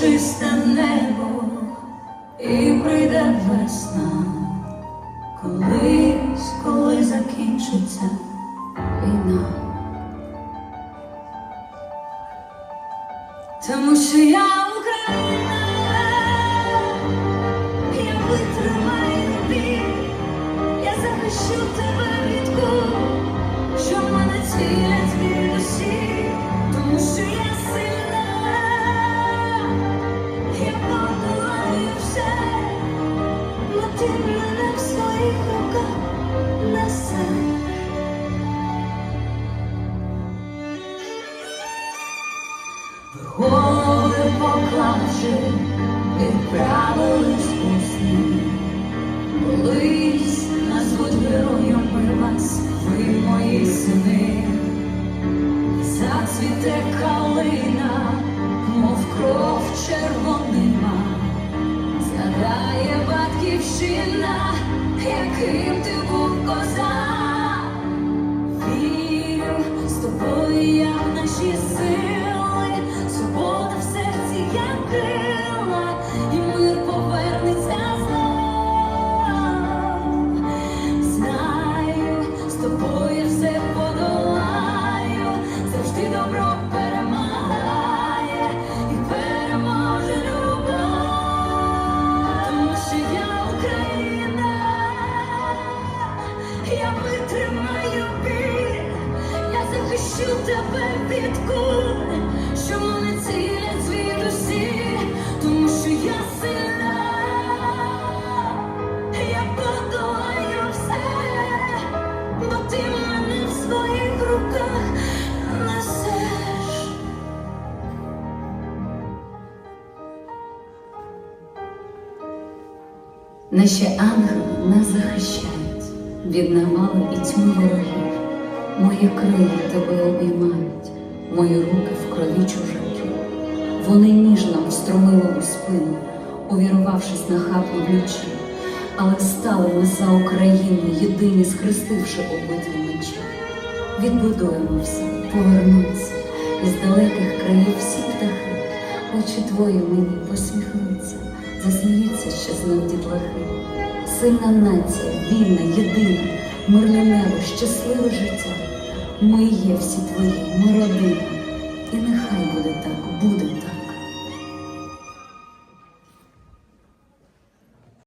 чисте небо, і прийде весна, колись, коли закінчиться війна. Тому що я Україна, я витримаю біль, я захищу тебе Голови поклавши, відправились у сни. Колись назвуть героями вас, ви мої сини. Зацвіте калина, мов кров червонима. Згадає батьківщина, яким ти був козак. Вірю з тобою, я в наші захищу тебе куль, що мене цілять звідусі, тому що я сильна, я подолаю все, бо ти мене в своїх руках несеш. Наші ангели нас захищають від навали і тьми ворогів. Мої крила тебе обіймають, мої руки в крові чужаків. Вони ніжно встромили у спину, увірвавшись нахабно вночі, але стали ми за Україну, єдині схрестивши обидві мечі. Відбудуємо все, повернуться із далеких країв всі птахи. Очі твої мені посміхнуться, засміються ще знов дітлахи. Сильна нація, вільна, єдина, мирне небо, щасливе життя. Ми є всі твої, ми родина. І нехай буде так, буде так.